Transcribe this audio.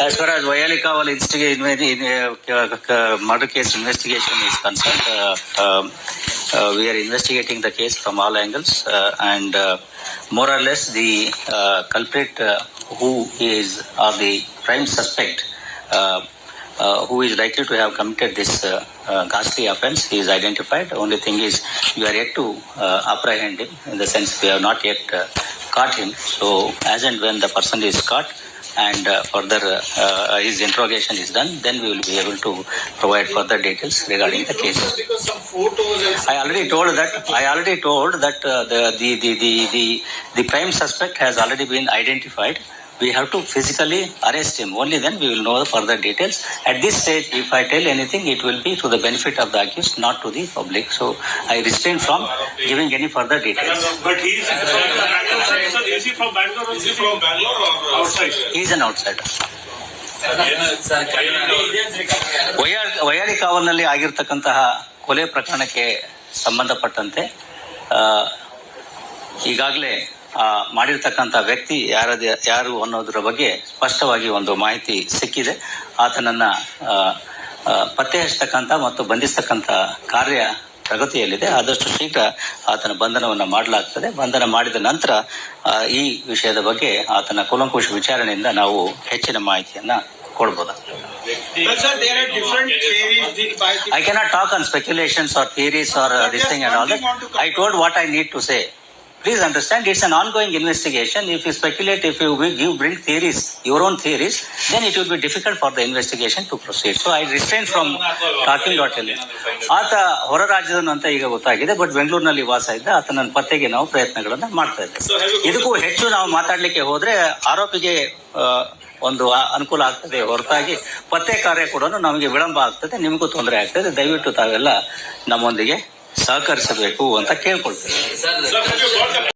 As far as Vayalikaval instigation, murder case investigation is concerned, uh, um, uh, we are investigating the case from all angles, uh, and uh, more or less the uh, culprit uh, who is or the prime suspect uh, uh, who is likely to have committed this uh, uh, ghastly offense he is identified. Only thing is we are yet to uh, apprehend him in the sense we have not yet uh, caught him. So as and when the person is caught and uh, further uh, uh, his interrogation is done, then we will be able to provide further details regarding the case. I already told that. I already told that uh, the, the, the, the, the prime suspect has already been identified. We have to physically arrest him. Only then we will know the further details. At this stage, if I tell anything, it will be to the benefit of the accused, not to the public. So I restrain from giving any further details. But he is is he from Bangalore or is he from Bangalore or outside? He is an outsider. ವೈಯಾಳಿ ಕಾವಲ್ನಲ್ಲಿ ಆಗಿರ್ತಕ್ಕಂತಹ ಕೊಲೆ ಪ್ರಕರಣಕ್ಕೆ ಸಂಬಂಧಪಟ್ಟಂತೆ ಈಗಾಗಲೇ ಮಾಡಿರ್ತಕ್ಕಂಥ ವ್ಯಕ್ತಿ ಯಾರದ ಯಾರು ಅನ್ನೋದ್ರ ಬಗ್ಗೆ ಸ್ಪಷ್ಟವಾಗಿ ಒಂದು ಮಾಹಿತಿ ಸಿಕ್ಕಿದೆ. ಆತನನ್ನ ಪತ್ತೆ ಹಚ್ಚತಕ್ಕಂಥ ಮತ್ತು ಬಂಧಿಸ್ತಕ್ಕಂಥ ಕಾರ್ಯ ಪ್ರಗತಿಯಲ್ಲಿದೆ. ಆದಷ್ಟು ಶೀಘ್ರ ಆತನ ಬಂಧನವನ್ನು ಮಾಡಲಾಗ್ತದೆ. ಬಂಧನ ಮಾಡಿದ ನಂತರ ಈ ವಿಷಯದ ಬಗ್ಗೆ ಆತನ ಕುಲಂಕುಶ ವಿಚಾರಣೆಯಿಂದ ನಾವು ಹೆಚ್ಚಿನ ಮಾಹಿತಿಯನ್ನ ಕೊಡ್ಬೋದು? I cannot talk on speculations or theories or this thing all speculations or theories or uh, this thing Please understand, it's an ongoing investigation. If you speculate, if you you bring theories, your own theories, then it will be difficult for the investigation to proceed. So I refrain from talking or telling. ಆತ ಹೊರ ರಾಜ್ಯದನು ಅಂತ ಈಗ ಗೊತ್ತಾಗಿದೆ but ಬೆಂಗಳೂರಿನಲ್ಲಿ ವಾಸ ಇದ್ದ ಆತನ ಪತ್ತೆಗೆ ನಾವು ಪ್ರಯತ್ನಗಳನ್ನ ಮಾಡ್ತಾ ಇದ್ದೇವೆ ಇದಕ್ಕೂ ಹೆಚ್ಚು ನಾವು ಮಾತಾಡ್ಲಿಕ್ಕೆ ಹೋದ್ರೆ ಆರೋಪಿಗೆ ಒಂದು ಅನುಕೂಲ ಆಗ್ತದೆ ಹೊರತಾಗಿ ಪತ್ತೆ ಕಾರ್ಯ ಕೂಡ ನಮಗೆ ವಿಳಂಬ ಆಗ್ತದೆ ನಿಮಗೂ ತೊಂದರೆ ಆಗ್ತದೆ ದಯವಿಟ್ಟು ತಾವೆಲ್ಲ ನಮ್ಮೊಂದಿಗೆ ಸಹಕರಿಸಬೇಕು ಅಂತ ಕೇಳ್ಕೊಳ್ತೇವೆ